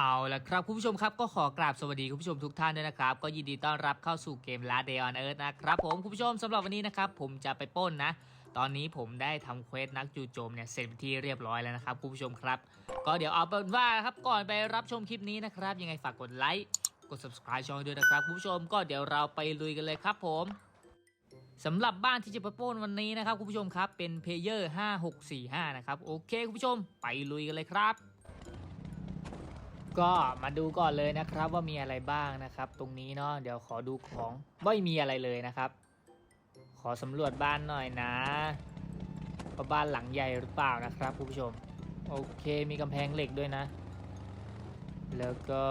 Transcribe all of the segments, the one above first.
เอาละครับคุณผู้ชมครับก็ขอกราบสวัสดีคุณผู้ชมทุกท่านด้วยนะครับ ก็ยินดีต้อนรับเข้าสู่เกม Last Day on Earth นะครับผมคุณผู้ชมสำหรับวันนี้นะครับผมจะไปป้นนะ ตอนนี้ผมได้ทำเควสนักจูโจมเนี่ยเสร็จที่เรียบร้อยแล้วนะครับคุณผู้ชมครับ ก็เดี๋ยวเอาเป็นว่าครับก่อนไปรับชมคลิปนี้นะครับ ยังไงฝากกดไลค์กด subscribe ช่องด้วยนะครับคุณผู้ชมก็เดี๋ยวเราไปลุยกันเลยครับผมสำหรับบ้านที่จะไปป้นวันนี้นะครับคุณผู้ชมครับเป็นเพเยอร์5645นะครับโอเคคุณผู้ชมไปลุยกันเลยครับ ก็มาดูก่อนเลยนะครับว่ามีอะไรบ้างนะครับ ตรงนี้เนาะเดี๋ยวขอดูของไม่มีอะไรเลยนะครับ ขอสำรวจบ้านหน่อยนะว่าบ้านหลังใหญ่หรือเปล่านะครับคุณผู้ชม โอเคมีกำแพงเหล็กด้วยนะ แล้วก็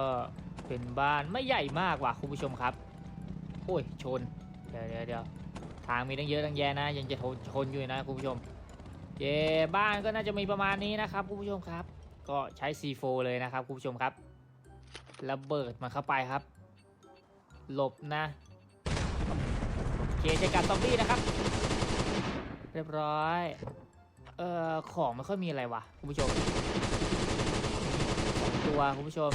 เป็นบ้านไม่ใหญ่มากว่ะคุณผู้ชมครับ โอ้ยชน เดี๋ยวเดี๋ยวเดี๋ยวทางมีตั้งเยอะตั้งแยะนะ ยังจะชนชนอยู่นะคุณผู้ชมเย่บ้านก็น่าจะมีประมาณนี้นะครับคุณผู้ชมครับ ก็ใช้ C4 เลยนะครับคุณผู้ชมครับระเบิดมันเข้าไปครับ หลบนะโอเคจัดการซอมบี้นะครับ เรียบร้อย เอ่อ ของไม่ค่อยมีอะไรวะคุณผู้ชมตัวคุณผู้ชม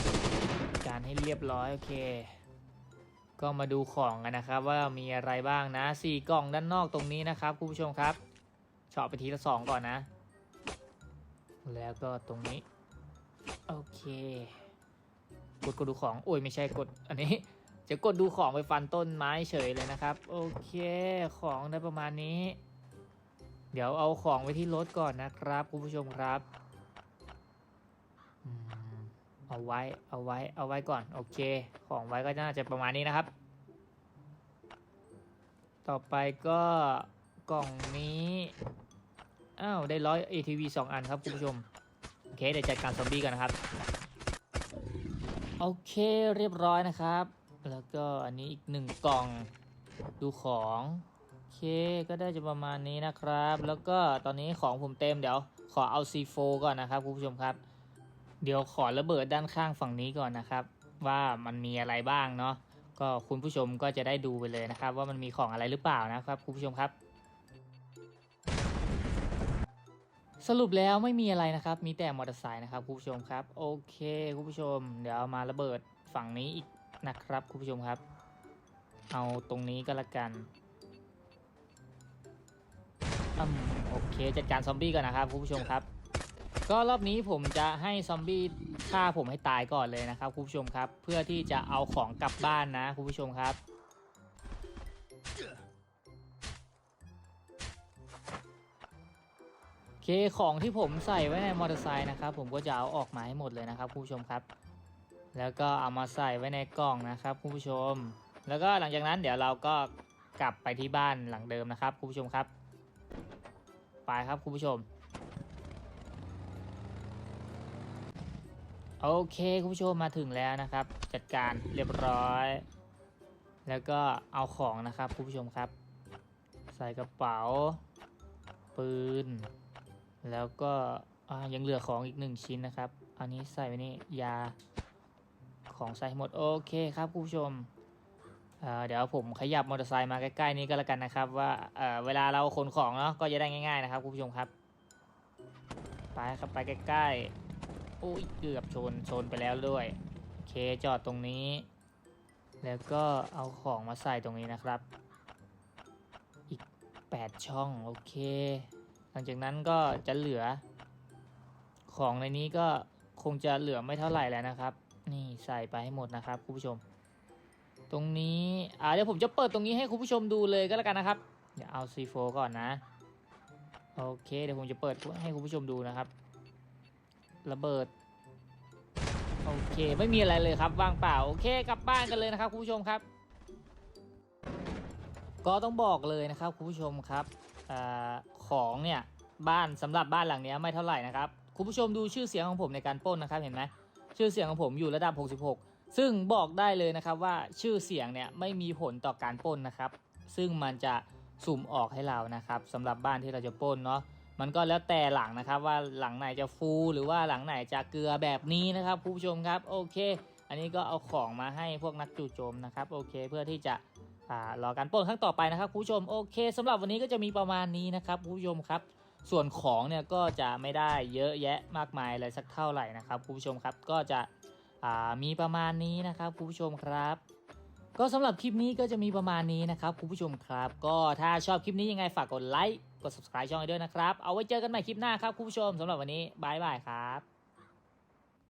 การให้เรียบร้อย โอเค ก็มาดูของกันนะครับ ว่ามีอะไรบ้างนะสี่กล่องด้านนอกตรงนี้นะครับคุณผู้ชมครับเฉาะไปทีละสองก่อนนะ แล้วก็ตรงนี้ โอเค กดกดดูของโอ้ยไม่ใช่กดอันนี้ จะกดดูของไปฟันต้นไม้เฉยเลยนะครับ โอเคของได้ประมาณนี้ เดี๋ยวเอาของไว้ที่รถก่อนนะครับคุณผู้ชมครับเอาไว้เอาไว้เอาไว้ก่อน โอเค ของไว้ก็น่าจะประมาณนี้นะครับ ต่อไปก็กล่องนี้อ้าวได้ร้อย ATV 2 อันครับคุณผู้ชม เคเดี๋ยวจัดการซอมบี้กันนะครับ โอเคเรียบร้อยนะครับ แล้วก็อันนี้อีกหนึ่งกล่องดูของโอเคก็ได้จะประมาณนี้นะครับ แล้วก็ตอนนี้ของผมเต็มเดี๋ยวขอเอา C4 ก่อนนะครับคุณผู้ชมครับ เดี๋ยวขอระเบิดด้านข้างฝั่งนี้ก่อนนะครับ ว่ามันมีอะไรบ้างเนาะก็คุณผู้ชมก็จะได้ดูไปเลยนะครับ ว่ามันมีของอะไรหรือเปล่านะครับคุณผู้ชมครับ สรุปแล้วไม่มีอะไรนะครับ มีแต่มอเตอร์ไซค์นะครับคุณผู้ชมครับ โอเคคุณผู้ชม เดี๋ยวเอามาระเบิดฝั่งนี้อีกนะครับคุณผู้ชมครับ เอาตรงนี้ก็แล้วกันอืมโอเคจัดการซอมบี้ก่อนนะครับคุณผู้ชมครับ ก็รอบนี้ผมจะให้ซอมบี้ฆ่าผมให้ตายก่อนเลยนะครับคุณผู้ชมครับ เพื่อที่จะเอาของกลับบ้านนะคุณผู้ชมครับ เคของที่ผมใส่ไว้ในมอเตอร์ไซค์นะครับผมก็จะเอาออกมาให้หมดเลยนะครับคุณผู้ชมครับ แล้วก็เอามาใส่ไว้ในกล่องนะครับคุณผู้ชม แล้วก็หลังจากนั้นเดี๋ยวเราก็กลับไปที่บ้านหลังเดิมนะครับคุณผู้ชมครับ ไปครับคุณผู้ชมโอเคคุณผู้ชมมาถึงแล้วนะครับ จัดการเรียบร้อย แล้วก็เอาของนะครับคุณผู้ชมครับ ใส่กระเป๋า ปืน แล้วก็ยังเหลือของอีกหนึ่งชิ้นนะครับ อันนี้ใส่ไว้นี่ยาของใส่หมดโอเคครับคุณผู้ชมเดี๋ยวผมขยับมอเตอร์ไซค์มาใกล้ๆนี้ก็แล้วกันนะครับ ว่าเเวลาเราขนของเนาะก็จะได้ง่าย ๆนะครับคุณผู้ชมครับ ไปครับไปใกล้ๆโอ้ยเกือบชนชนไปแล้วด้วยโอเคจอดตรงนี้ แล้วก็เอาของมาใส่ตรงนี้นะครับ อีก 8 ช่องโอเค หลังจากนั้นก็จะเหลือ ของในนี้ก็คงจะเหลือไม่เท่าไหร่แล้วนะครับ นี่ใส่ไปให้หมดนะครับคุณผู้ชม ตรงนี้อ่าเดี๋ยวผมจะเปิดตรงนี้ให้คุณผู้ชมดูเลยก็แล้วกันนะครับเดี๋ยวเอา C4 ก่อนนะโอเคเดี๋ยวผมจะเปิดให้คุณผู้ชมดูนะครับ ระเบิดโอเค ไม่มีอะไรเลยครับว่างเปล่าโอเคกลับบ้านกันเลยนะครับคุณผู้ชมครับ ก็ต้องบอกเลยนะครับคุณผู้ชมครับอา ของเนี่ยบ้านสำหรับบ้านหลังนี้ไม่เท่าไหร่นะครับคุณผู้ชมดูชื่อเสียงของผมในการป้นนะครับเห็นไหมชื่อเสียงของผมอยู่ระดับ 66 ซึ่งบอกได้เลยนะครับว่าชื่อเสียงเนี่ยไม่มีผลต่อการป้นนะครับ ซึ่งมันจะสุ่มออกให้เรานะครับสำหรับบ้านที่เราจะป้นเนาะมันก็แล้วแต่หลังนะครับว่าหลังไหนจะฟูหรือว่าหลังไหนจะเกลือแบบนี้นะครับคุณผู้ชมครับโอเค อันนี้ก็เอาของมาให้พวกนักจู่โจมนะครับโอเคเพื่อที่จะารอการปล้นครั้งต่อไปนะครับคุณผู้ชมโอเคสำหรับวันนี้ก็จะมีประมาณนี้นะครับคุณผู้ชมครับ ส่วนของเนี่ยก็จะไม่ได้เยอะแยะมากมายอะไรสักเท่าไหร่นะครับคุณผู้ชมครับก็จะมีประมาณนี้นะครับคุณผู้ชมครับ ก็สำหรับคลิปนี้ก็จะมีประมาณนี้นะครับคุณผู้ชมครับ ก็ถ้าชอบคลิปนี้ยังไงฝากกดไลค์กด subscribe ช่องให้ด้วยนะครับ เอาไว้เจอกันใหม่คลิปหน้าครับคุณผู้ชมสำหรับวันนี้บายบายครับ